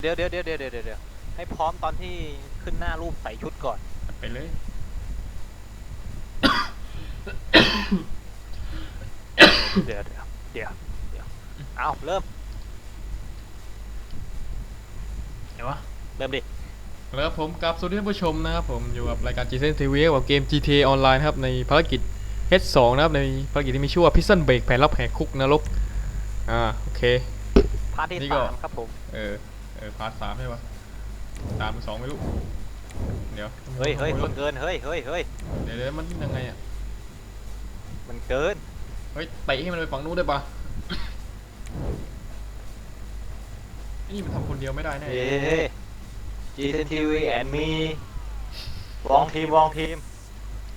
เดี๋ยวเดี๋ยวเดี๋ยวเดี๋ยวเดี๋ยวเดี๋ยวให้พร้อมตอนที่ขึ้นหน้ารูปใส่ชุดก่อน ไปเลย เดี๋ยวเดี๋ยวเดี๋ยวเดี๋ยวเอาเริ่มเห็นปะเริ่มดิ แล้วครับผมกับสวัสดีท่านผู้ชมนะครับผมอยู่กับรายการ g ีเซนทีวีกับเกม GTA Online นะครับในภารกิจ H2 นะครับในภารกิจที่มีชื่อว่า Prison Break แผนรับแหกคุกนรกอ่าโอเค พาร์ทที่นี่ก็ สามครับผม เออเออพาร์ทสามใช่ปะสามหรือสองไม่รู้ เดี๋ยวเฮ้ยเฮ้ยคนเกิน เฮ้ยเฮ้ยเฮ้ยเดี๋ยวเดี๋ยวมันยังไงอะมันเกิน เฮ้ยเตะให้มันไปฝั่งนู้นได้ปะ ไอ้นี่มันทำคนเดียวไม่ได้แน่เย้ จีเซนทีวีแอนมีวองทีมวองทีม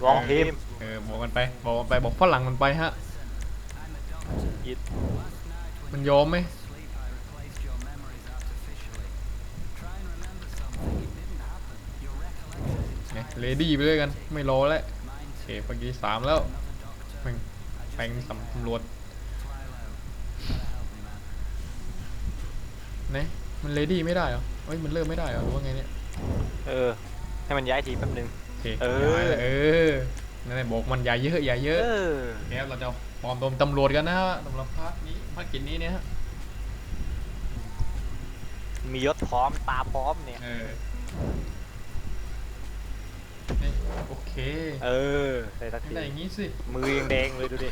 วองทีมเออบอกมันไปบอกมันไปบอกฝรั่งมันไปฮะ อิดมันยอมไหมเนี่ยเลดี้ไปด้วยกัน ไม่รอแล้วโอเคเมื่อกี้สามแล้วแม่งแปลงสำตำรวจเนี่ยมันเลดี้ไม่ได้เหรอ เฮ้ยมันเริ่มไม่ได้เหรอหรือว่าไงเนี่ยเออ ให้มันย้ายทีมแป๊บนึง โอเคเออ ย้ายแล้วเออนั่นแหละบอกมันอย่าเยอะอย่าเยเออะอ เนี่ยเราจะปลอมตัวเป็นตำรวจกันนะฮะสำหรับภาคนี้ภาคกิจนี้เนี่ยฮะมียศพร้อมตาพร้อมเนี่ย เออนี่โอเคเออใส่สักไม่ทีได้อย่างงี้สิมือยังแดงเลยดูดิ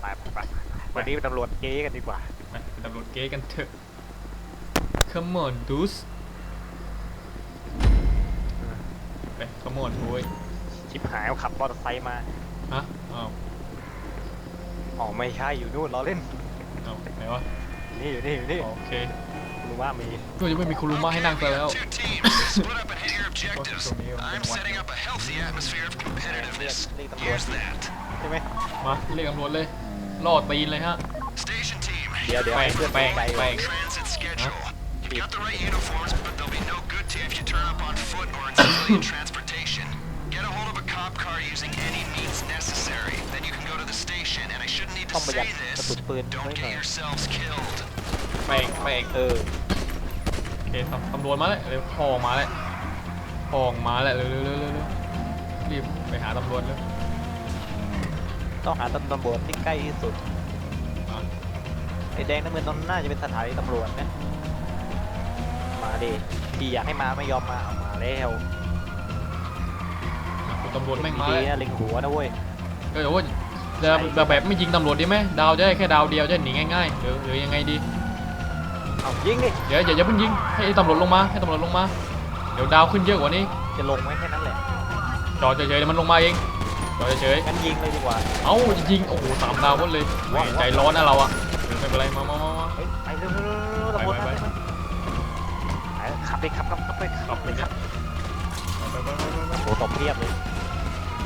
ไปไปไปวันนี้เป็นตำรวจเก๊กันดีกว่า ไปเป็นตำรวจเก๊กันเถอะ come on dudes ไป come on โว้ยชิบหายเอาขับมอเตอร์ไซค์มาฮะอ้าวอ๋อไม่ใช่อยู่นู่นเราเล่น อ้าวไหนวะนี่อยู่นี่อยู่นี่โอเครู้ว่ามีก็ยังไม่มีคุรุมะให้นั่งซะแล้ว Two teams. Split up and hit your objectives. I'm setting up a healthy atmosphere of competitiveness. Here's that. ใช่ไหมมาเรียกตำรวจเลยล่อตีนเลยฮะ Station team. เดี๋ยวเดี๋ยวแป้งให้เพื่อนแป้งไปแป้ง Transit schedule. You've got the right uniforms, but they'll be no good to you if you turn up on foot or in civilian transportation. Get a hold of a cop car using any means necessary. Then you can go to the station, and I shouldn't need ต้ to องประหยัด say กระ this. สุนปืน Don't ไว้หน่อย get yourselves killed. แป้งแป้งเออโอเคตำตำรวจมาแล้วเร็วพอออกมาแล้วพอออกมาแล้วเร็วเร็วเร็วเร็วเร็วรีบไปหาตำรวจเลยต้องหาตำรวจที่ใกล้ที่สุดมาไอ้แดงน้ำเงินตรงนั้นน่าจะเป็นสถานีตำรวจนะ มาดิพี่อยากให้มาไม่ยอมมาเอามาแล้วตำรวจแม่งมาดีแล้วนะเล็งหัวนะเว้ยก็เดี๋ยวว่าจะแบบแบบไม่ยิงตำรวจดีไหมดาวจะได้แค่ดาวเดียวจะหนีง่ายๆหรือหรือยังไงดี เอายิงดิเดี๋ยวอย่าอย่าเพิ่งยิงให้ตำรวจลงมาให้ตำรวจลงมา เดี๋ยวดาวขึ้นเยอะกว่านี้จะลงไหมแค่นั้นแหละจอดเฉยๆเดี๋ยวมันลงมาเองจอดเฉยงั้นยิงเลยดีกว่าๆเอ้ายิงโอ้โหสามดาวหมดเลยแหม่ใจร้อนนะเราอะเดี๋ยวไม่เป็นไรมามามามา เฮ้ยไปเร็วๆๆๆตำรวจ ไป มา ไป ไปขับไปขับขับขับไปขับไปขับโอ้ตบเพียบเลย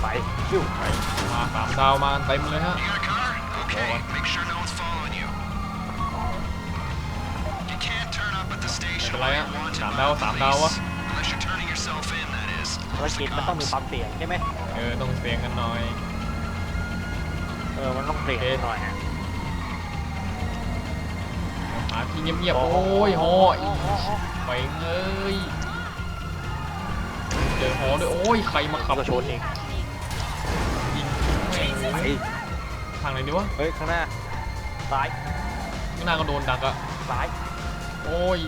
ไปชิวไปมาสามดาวมาเต็มเลยฮะ You got a car? Okay. Make sure no one's following you. You can't turn up at the ไรฮะสามดาวสามดาววะ police. Unless you're turning yourself in, that is. ภารกิจมันต้องมีความเสี่ยงใช่ไหมเออต้องเสี่ยงกันหน่อยเออมันต้องเสี่ยงหน่อยอะหาที่เงียบๆโอ้ยโห ไปเอ้ยเจอหอด้วยโอ้ยใครมาขับก็ชนอีกยิงแม่งไปเลยทางไหนดีวะเฮ้ยข้างหน้าซ้ายข้างหน้าก็โดนดักอะซ้ายโอ้ย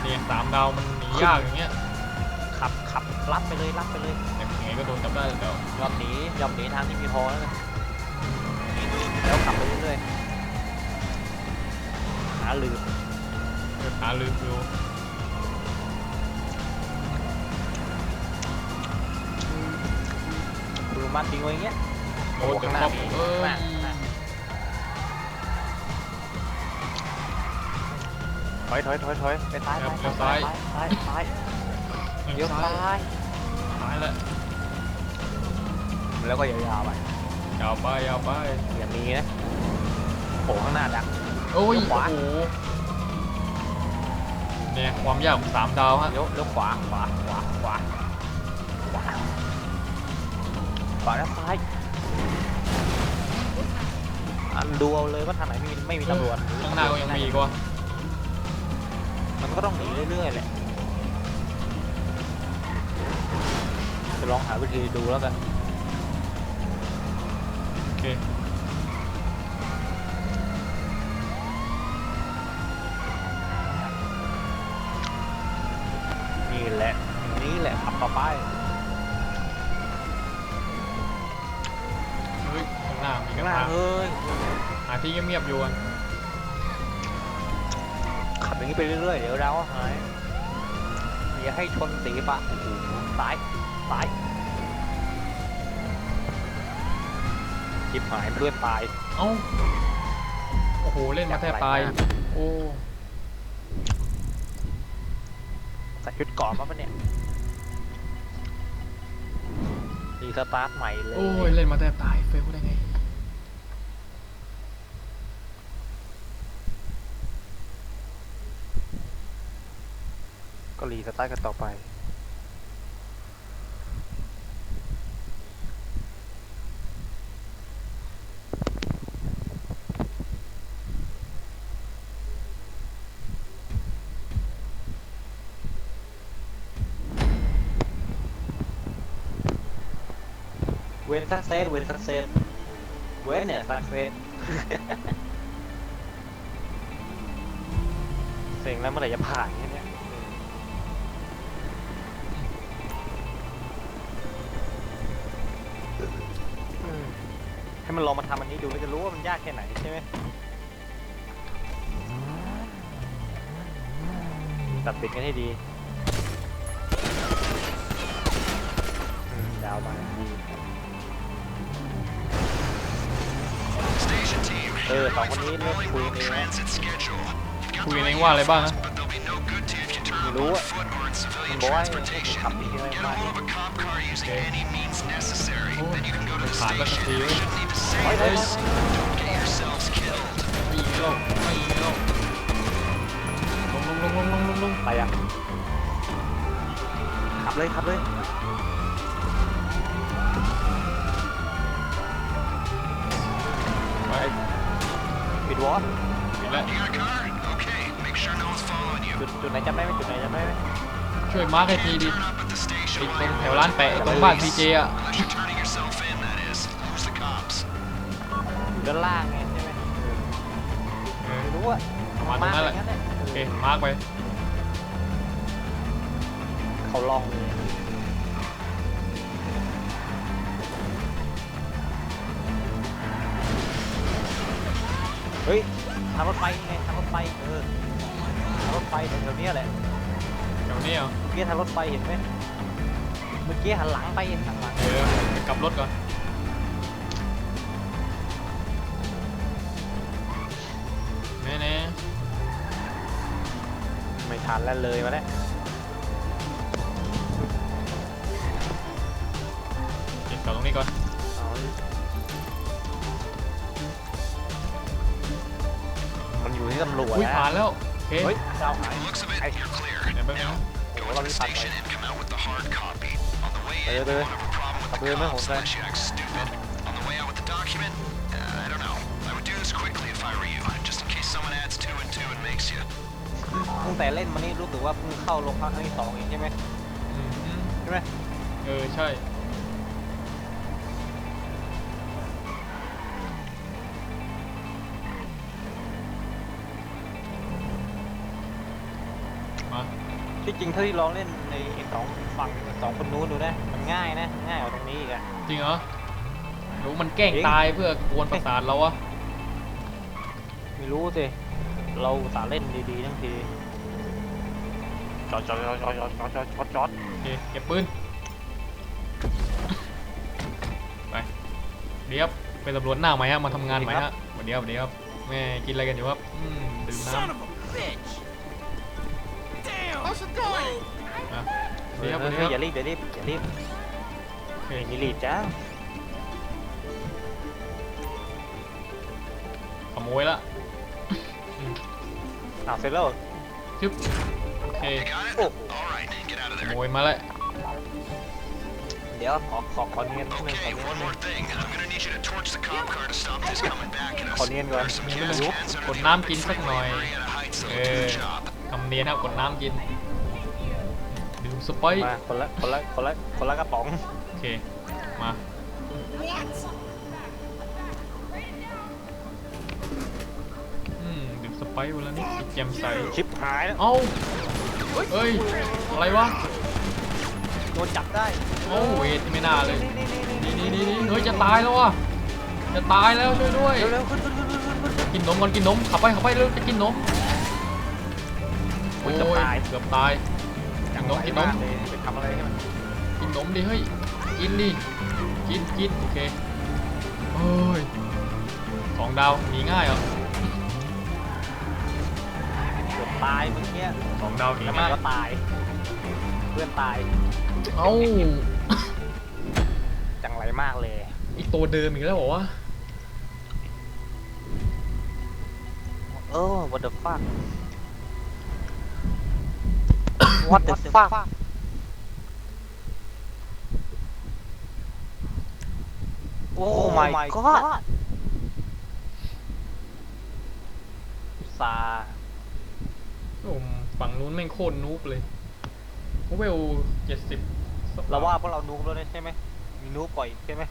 เนี่ยสามดาวมันหนียากอย่างเงี้ยขับขับลัดไปเลยลัดไปเลยแต่ยังไงก็โดนจับได้แล้ว ยอมหนียอมหนีทางที่มีฮอแล้วกันแล้วขับไปเรื่อยๆหาลืมหาลืมดูดูมันทิ้งไว้อย่างเงี้ยโดนจับข้างหน้าครอบมีเอ้ยถอยถอยถอยถอยไปซ้ายซ้ายซ้ายซ้ายซ้ายเลี้ยวซ้ายซ้ายแล้วแล้วก็ยาวๆไปยาวไปยาวไปอย่ามีนะโผล่ข้างหน้าดักโอ้ยเลี้ยวขวาโอ้โห เนี่ยความยากของสามดาวฮะเลี้ยวเลี้ยวขวาขวาขวาขวาขวาขวาและซ้ายอันดูเอาเลยว่าทางไหนไม่มีไม่มีตำรวจข้างหน้าก็ยังมีอีกวะมันก็ต้องหนีเรื่อยๆแหละจะลองหาวิธีดูแล้วกันโอเค นี่แหละ นี่แหละขับ ต่อไปเฮ้ยข้างหน้ามีกข้าระงหน้าทางเฮ้ยหาที่เงียบๆอยู่อะขับอย่างนี้ไปเรื่อยๆ เดี๋ยวเราก็หายอย่าให้ชนสีปะโอ้โหซ้ายซ้ายจิบหายเพื่อนตาย เอ้าโอ้โหเล่นมาแทบตายโอ้ ใส่ชุดเก่อนมาปะเนี่ย รีสตาร์ทใหม่เลยโอ้ยเล่นมาแทบตายเฟลได้ไง ก็รีสตาร์ทกันต่อไป สักเซสเวนสักเซสเว้นเนี่ยสักเซสเซ็งแล้วเมื่อไหร่จะผ่านแค่เนี้ยให้มันลองมาทำอันนี้ดูแล้วจะรู้ว่ามันยากแค่ไหนใช่ไหมตัดติดกันให้ดีดาวมาดี เออสองคนนี้เลิกคุยกันเองคุยกันเองว่าอะไรบ้างนะไม่รู้อะบอกว่าให้ทำดีอะไรบ้างโอ้ขาดก็สักทีเว้ยเฮ้เฮ้ยไม่ยิงลงล้ลงลงลงลงลงลงไปอะขับเลยขับเลย วอลปิดแล้ว You got a car? Okay. Make sure no one's following you. จุดจุดไหนจำได้ไหมจุดไหนจำได้ไหมช่วยมาร์คให้ทีดิ Turn up at the station ไอ้ต while รง you're แถวร้านแปะไอ้ตรงบ้านพีเจอะ Unless you're turning yourself in, that is. Who's the cops? อยู่ด้านล่างไงใช่ไหมเออไม่รู้อะประมาณตรงนั้นแหละมาอย่างโอเค มาร์คไป เขาลองเลย เฮ้ยทางรถไฟไงทางรถไฟเออทางรถไฟแถวๆเนี้ยแหละแถวนี้เหรอเมื่อกี้ทางรถไฟเห็นไหมเมื่อกี้หันหลังไปหันหลังเออไปกลับรถก่อนแน่แน่ไม่ทันแล้วเลยมาแล้วเก็บกลับตรงนี้ก่อนี้ตำรวจอุ้ยผ่านแล้วเฮ้ยเจ้าหายไอ้เดี๋ยปโอ้โหเราไม่ตัดเลยไปเลยไปเลยขับเลยไม่หงใจ ตั้งแต่เล่นมานี่รู้สึกว่าเพิ่งเข้าโรงพักครั้งที่สองเองใช่ไหมใช่ไหมเออใช่ ที่จริงถ้าที่ลองเล่นในไอ้สองฝั่งสองคนนู้นดูนะมันง่ายนะง่ายกว่าตรงนี้อีกอะ จริงเหรอหรือมันแกล้งจริง ตายเพื่อกวนประสาทเราวะไม่รู้สิเราอุตสาห์เล่นดีๆทั้งทีจอดจอดจอดจอดจอดจอดจอดจอดจอดโอเคเก็บปืนไปเดี๋ยวเป็นตำรวจหน้าใหม่ฮะมาทำงานใหม่ฮะสวัสดีครับสวัสดีครับแม่กินอะไรกันอยู่ครับอืมดื่มน้ำ Son of a bitch! Damn! How's it going? อะสวัสเฮ้ดียครับสวัสดีเฮ้ยคอย่ารับรีบอย่ารีบอย่ารีบโอเคไม่มีรีบจ้าขโมยละอ้าวเสร็จแล้วเหรอชึบโอเค You got it? Oh. All right, get out of ข there. โมยมาแล้วเดดี๋ยวขอขอขอเนียนนิดนึงขอ Okay, เนียน one นิดนึง more thing. I'm gonna need you to torch the cop car to stop this coming back at us. ขอเนียนก่อน There's some นี่ gas ไม่รู้ cans ก under ด the น้ำกินสักหน่อย Marietta Heights, so เอ do อ the job. ทำเนียนครับกดน้ำกินดื่ม สไปซ์มาคนละคนละคนละคนละกระป๋องโอเค มา อืมดื่มสไปซ์วันละนิดจิตแจ่มใสชิปหายแล้วเอ้าเอ้ย อะไรวะ โดนจับได้โอ้เวทไม่น่าเลย นี่นี่นี่นี่เฮ้ยจะตายแล้วว่ะ จะตายแล้วช่วยด้วย เร็วๆขึ้นขึ้นขึ้นขึ้นขึ้นขึ้น กินนมก่อนกินนมขับไปขับไปเร็วจะกินนมโอ้โอ้ยยเกือบตาย เกือบตายกิ นนมกินนมเลยไปทำอะไรให้มันกินนมดิเฮ้ย กินดิ กินกินโอเคโอ้ยสองดาวหนีง่ายเหรอเกือบตายเมื่อกี้สองดาวหนีแล้วมันง่ายก็ตาย เพื่อนตาย เอ้าจังไรมากเลย อีกตัวเดิมอีกแล้วเหรอวะเออ what the fuck what the fuck โอ้ my god อุตส่าห์โอ้มฝั่งนู้นแม่งโคตรนูบเลยเวลเจ็ดสิบเราว่าพวกเรานูบแล้วนะใช่ไหมมีนูบก่อยใช่ไหม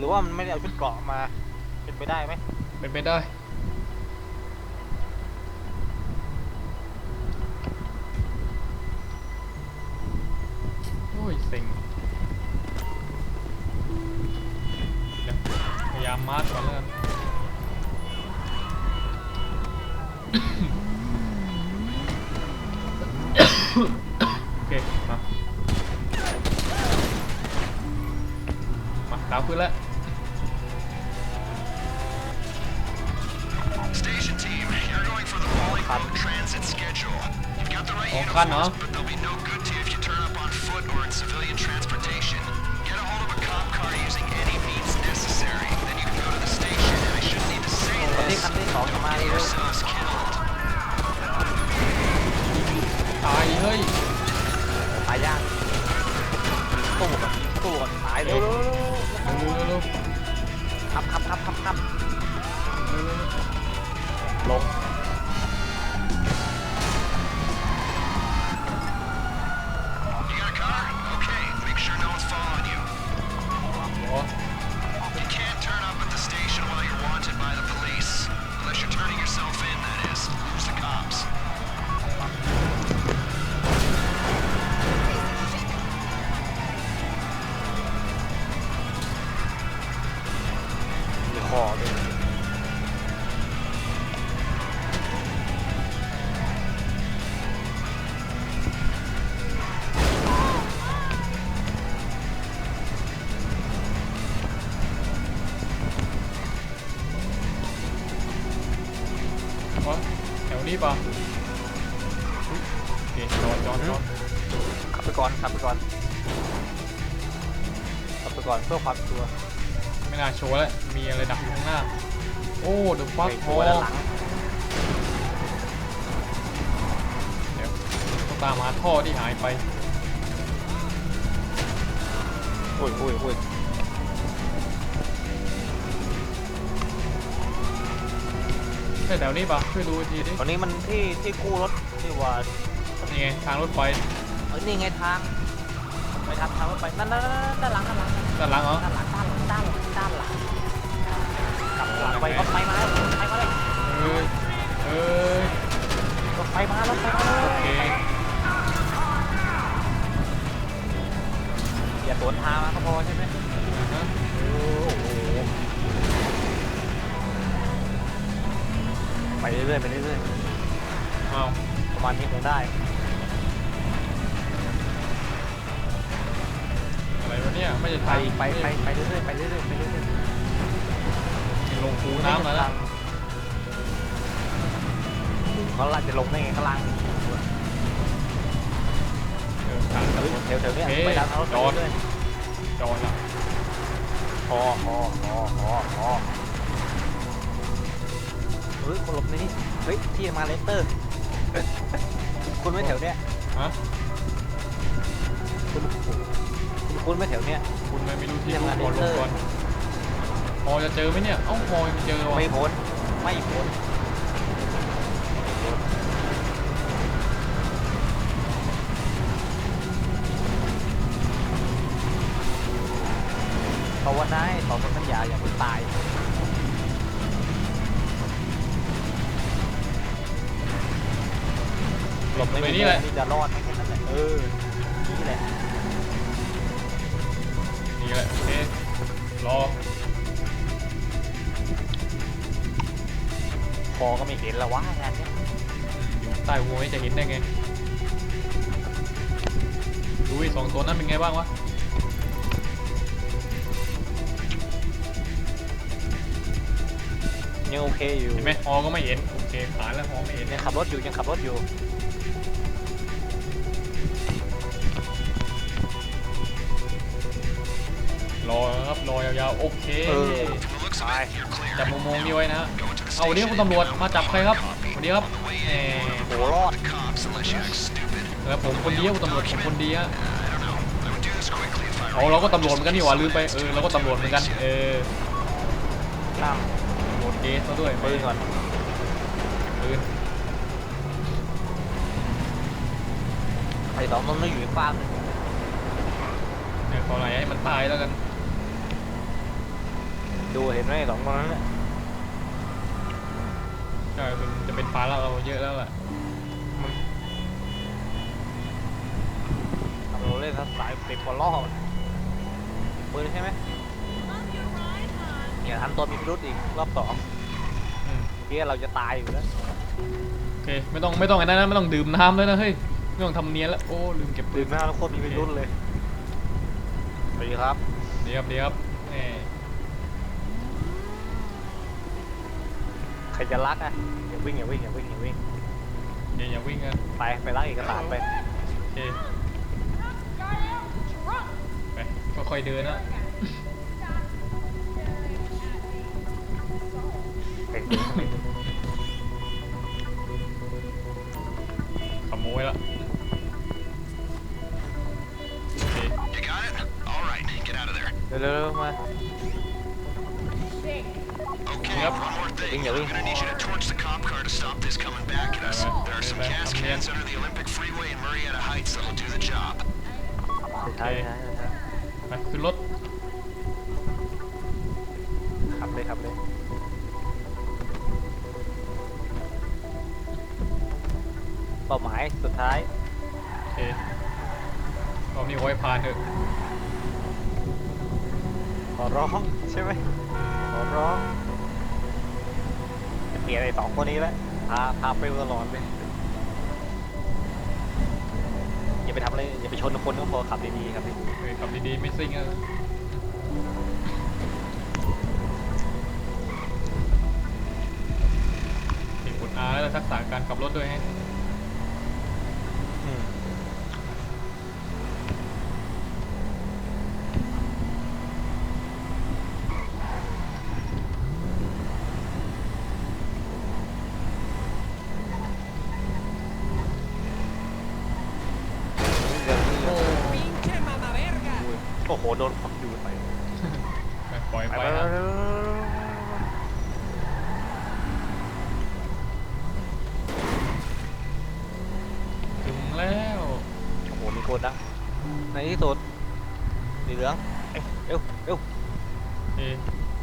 หรือว่ามันไม่ได้เอาชุดเกราะมา เป็นไปได้ไหมเป็นไปได้ นที่ this. คันที่สองจะมา Get เร็ว yourselves killed. ตายเฮ้ยตายยากตู้ก่อนตู้ก่อนตายเร็วเร็วเร็วๆขับขับขับขับขับเร็วเร็วเร็วลง อ้เดอะฟัคไม่โชัวร์ด้านหลังเดี๋ยวต้องตามหาท่อที่หายไปอุ้ยอุ้ยอุ้ยใช่แถวนี้ป่ะช่วยดูทีดิตอนนี้มันที่ที่กู้รถที่ว่านี่ไงทางรถไฟเอ้ยนี่ไงทางไปทางทางรถไฟนั่นนั่นนั่นด้านหลังด้านหลังด้านหลังเหรอด้านหลังด้านหลังด้านหลังด้านหลังกลับหลัง ไปรถไฟมาแล้วไฟมาแล้วเอ้ยเอ้ยรถไฟมารถไฟมาแล้วโอเคอย่าสวนทางมาก็พอใช่ไหมโอ้โหไปเรื่อยๆไปเรื่อยเอาๆประมาณนี้คงได้อะไรวะเนี่ยไม่ใช่ไปไปไปไปเรื่อยๆไปเรื่อยๆไปเรื่อยๆ ลงคูน้ำแล้วนะเขาลาจะลงได้ไงข้างล่างเออทางเฮ้ยแถวๆเนี้ยโอเคไปดังรถจอดเรื่อยจอดละๆพอพอพอพอพอเฮ้ฮ้ยคนหลบหนี้เฮ้ยที่มาเลสเตอร์คุณไม่แถวเนี้ยฮะคุณคุณคุณไม่แถวเนี้ยคุณไม่รู้ที่ยังรู้ไงก่อนลงเออก่อน พอจะเจอไหมเนี่ย เอ้าพอยังเจอว่ะไม่พ้นไม่พ้นภาวนาให้สองคนสัญญาอย่าเพิ่งตาย หลบไปนี่แหละนี่จะรอดไหม ต้หัวจะเห็นได้ไงดูไอ้สองตัวนั้นเป็นไงบ้างวะยังโอเคอยู่เห็นไหมฮอก็ไม่เห็นโอเคผ่านแล้วฮอไม่เห็นยังขับรถอยู่ยังขับรถอยู่รอครับรอยาวๆโอเคเออ From the looks of it, you're clear. จับมุมมองนี้ไว้นะฮะ Go into the เอาวันนี้ station คุณตำรวจมาจับใครครับ Copy. สวัสดีครับ On the way แห in, มโหรอด the cops unless you act stupid. แล้วผมคนเดียวคุณตำรวจผมคนเดียว I don't know. I would do this quickly if I were เอาเราก็ตำรวจเหมือนกันนี่หว่าลืมไปเออเราก็ตำรวจเหมือนกันเออนั่งโหดเกสซะด้วยปืนก่อนปืนไอ้สองมันไม่อยู่อีกฟากหนึงเดี๋ยวขอไหนให้มันตายแล้วกัน ดูเห็นไหมไอ้สองคนนั้นน่ะใช่มันจะเป็นภาระเราเยอะแล้วแหละ ทำ เราเล่นทั้งสายติดบอลล่อปืนใช่ไหม Love your ride, hon. เนี่ยอันตัวมีพิรุธอีกรอบสองอืมเพี้ยเราจะตายอยู่แล้วโอเคไม่ต้องไม่ต้องไอ้นั่นนะไม่ต้องดื่มน้ำเลยนะเฮ้ยไม่ต้องทำเนียนแล้วโอ้ลืมเก็บปืดื่นมหน้าแล้วโคตรมีพิรุธเลยสวัสดีครับดีครับดีครับแหมใครจะรักอะอย่าวิ่งอย่าวิ่งอย่าวิ่งอย่าวิ่งอย่าอย่าวิ่งกันไปไปรักเอกสารไปโอเค ค่อยๆเดินนะ เก่งจริง ขโมยละโอเค You got it? All right, get out of there. เร็วๆๆมา Sick. Okay, Yep. one more thing. Wing, yeah, I'm wing. gonna need you to torch the cop car to stop this coming back at us. Alright, There are some okay, gas I'm cans in. under the Olympic Freeway in Marietta Heights that'll do the job. ใช่ใช่ใช่ ไปขึ้นรถขับเลยขับเลยเป้าหมายสุดท้ายโอเครอบนี้ไว้ผ่านเถอะขอร้องใช่ไหมขอร้องจะเปลี่ยนไอ้สองคนนี้แล้วพาพาไปตลอดเลย ชนคนก็พอขับดีๆครับพี่เฮ้ยขับดีๆไม่ซิ่งอะมีผลอาแล้วทักษะการขับรถด้วยฮะ โอ้โหมีคนดังในที่สุดสีเหลืองเอ้ยเร็วเร็วโอเค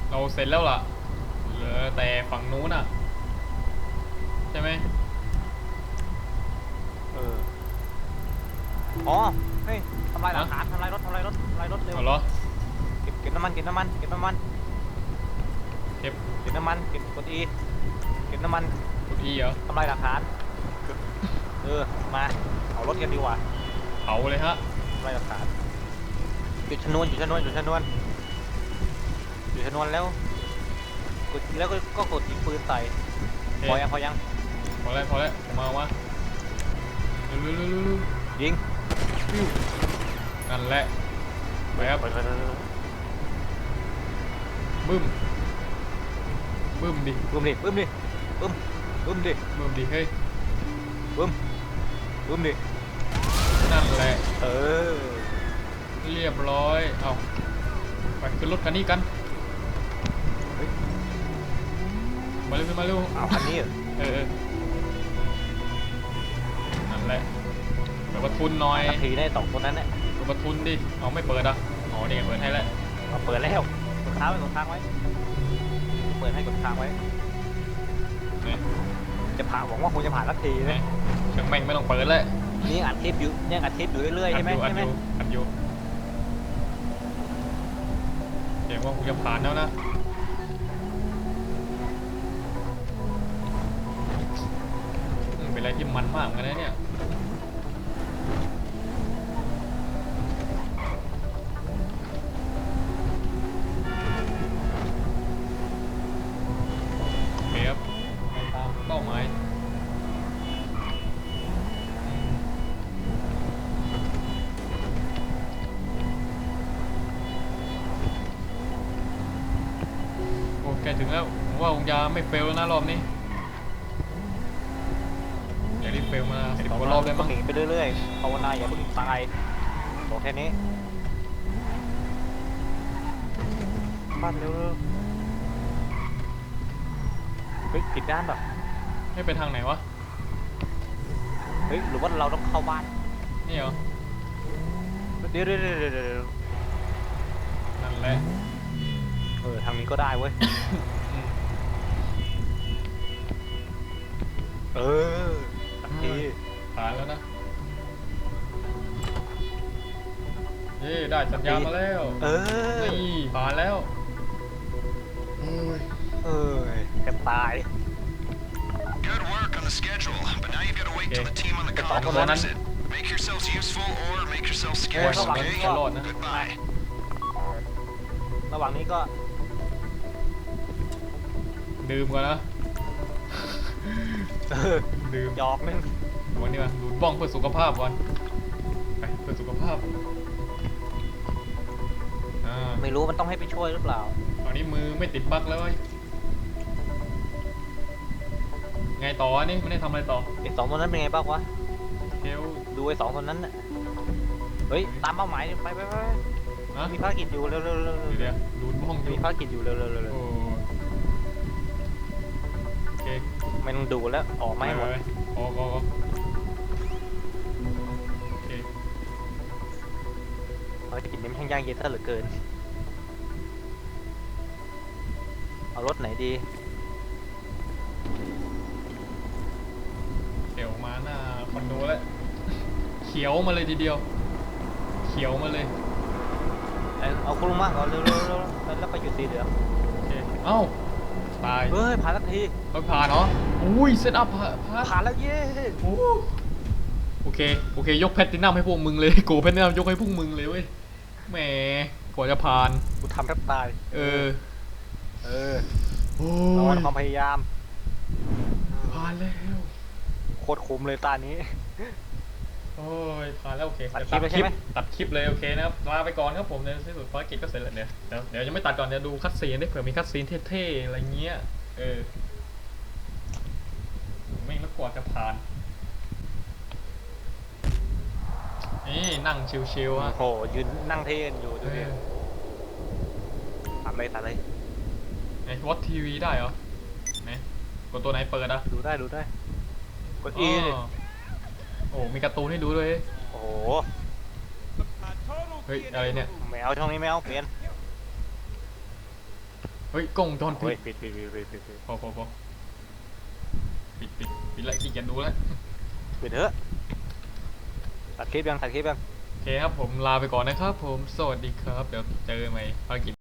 เราเสร็จแล้วล่ะเหลือแต่ฝั่งนู้นอะ ใช่ไหมเอออ๋อเฮ้ยทำลายหลักฐานทำลายรถทำลายรถทำลายรถเร็วเอาเหรอ เก็บเก็บน้ำมันเก็บน้ำมันเก็บน้ำมันเก็บเก็บน้ำมันเก็บกดอีเก็บน้ำมันกดอีเหรอทำลายหลักฐาน เออ มา เอารถกันดีกว่า เผาเลยฮะทำลายหลักฐานหยุดชนวนหยุดชนวนหยุดชนวนหยุดชนวนแล้วกดแล้วก็ก็กดยิงปืนใส่โอเคพอยังพอยังพอแล้วพอแล้วผมเอามาเร็วๆๆๆยิงๆฟิวนั่นแหละไปครับไปไปไปไปบึ้มบึ้มดิบึ้มดิบึ้มดิบึ้มบึ้มดิมึงดีเฮ้ยบึ้มบึ้มดิ นั่นแหละ เออ เรียบร้อย เอาไปขึ้นรถคันนี้กัน เฮ้ย มาเร็วมาเร็วเอาคันนี้เหรอเออเออนั่นแหละเปิดประทุนหน่อยนาทีได้สองคนนั้นเนี่ยเปิดประทุนดิ เอาไม่เปิดอะอ๋อเนี่ยเปิดให้แล้วเอาเปิดแล้วกดค้างไว้กดค้างไว้ เปิดให้กดค้างไว้นี่จะผ่านหวังว่าคงจะผ่านสักทีนี่นะเชียงแม่งไม่ต้องเปิดแล้ว นี่อัดคลิปอยู่ยังอัดคลิปอยู่เรื่อยๆอัใช่ดไหมอยู่อัดใช่อไหมยู่อัดอยู่เดี๋ยวว่ากูจะผ่านแล้วนะอืมเป็นอะไรที่มันมากเหมือนกันนะเนี่ย อบนี้อย่ารีบเฟลมาสิบกว่ารอบเลยมั้งหนีไปเรื่อยๆภาวนาอย่าเพิ่งตายบอกแค่นี้บ้านเร็วๆเฮ้ยผิดด้านแบบไม่ไปทางไหนวะเฮ้ยหรือว่าเราต้องเข้าบ้านนี่เหรอเดี๋ยวเดี๋ยวเดี๋ยวเดี๋ยวเดี๋ยวนั่นแหละเออทางนี้ก็ได้เว้ย เออสักทีผ่านแล้วนะเย้ได้สัญญาณมาแล้วเออนี่ผ่านแล้วเออจะตาย Good work on the schedule, but now you've got to wait till Okay. the team on the Cái con tỏ con delivers anh. it. Make yourselves useful or make yourselves Ê, scarce, các bạn, okay? các bạn. Goodbye. ระหว่างนี้ก็ ดื่มก่อนนะ เออดื่มหยอกนึงวันนี้มาดูดบ้องเพื่อสุขภาพก่อนไปเพื่อสุขภาพอ่าไม่รู้มันต้องให้ไปช่วยหรือเปล่า ตอนนี้มือไม่ติดบั๊กแล้วเว้ยไงต่ออันนี่ไม่ได้ทำอะไรต่อไอ้สองคนนั้นเป็นไงบ้างวะ เทลดูไอ้สองคนนั้นน่ะ เฮ้ย ตามเป้าหมายดิไปไปไปไปนะมีภารกิจอยู่เร็วเร็วเร็วเร็วเดี๋ยวๆดูดบ้องอยู่มีภารกิจอยู่เร็วเร็วเร็วเร็วโอ้โอ ไม่ต้องดูแล้ว ออกมาให้หมดไปๆออกออกออกโอเคภารกิจนี้มันช่างยากเย็นซะเหลือเกิน เอารถไหนดีเดี๋ยวมาหน้าคอนโดแล้ว เขียวมาเลยทีเดียว เขียวมาเลย เอาเอาคุณลุงมาก่อนเร็วเร็วเร็วแล้วไปอยู่สีเหลืองโอเคเอ้า ตายเฮ้ยผ่านสักทีเขาผ่านเหรออุ้ยเซตอัพผ่านผ่านผ่านแล้วเย้โอ้โอเคโอเคยกแพตตินัมให้พวกมึงเลยโกแพตตินัมยกให้พวกมึงเลยเว้ยแหมกว่าจะผ่านกูทำแทบตาย เออ เออโอ้เรายความพยายามผ่านแล้วโคตรคุ้มเลยตานี้ โอ้ยผ่านแล้วโอเคตัดเยวคลิปแล้วใช่ไหมตัดคลิปเลยโอเคนะครับลาไปก่อนครับผมในที่สุดภารกิจก็เสร็จแล้วเนี่ยเดี๋ยวเดี๋ยวยังไม่ตัดก่อนเดี๋ยวดูคัดซีนได้เผื่อมีคัดซีนเท่ๆอะไรเงี้ยเออไม่งแล้วกว่าจะผ่านนี่นั่งชิวๆอะโอ้โหยืนนั่งเทนอยู่เอดูดิอตัดเลยตัดเลยไหนวัดทีวีได้เหรอไหนกดตัวไหนเปิดอะดูได้ดูได้กด E ดิอ๋อ โอ้มีการ์ตูนให้ดูด้วย โอ้โหเฮ้ย อะไรเนี่ย แมวช่องนี้แมวเปลี่ยนเฮ้ยกล้องจอนปิเฮ้ยดปิดปิดปิดปิดปิดปิดพอพอพอปิดปิดปิดละขี้เกียจดูแล้วปิดเถอะตัดคลิปยังตัดคลิปยัง โอเคครับผมลาไปก่อนนะครับผม สวัสดีครับ เดี๋ยวเจอกันใหม่ภารกิจ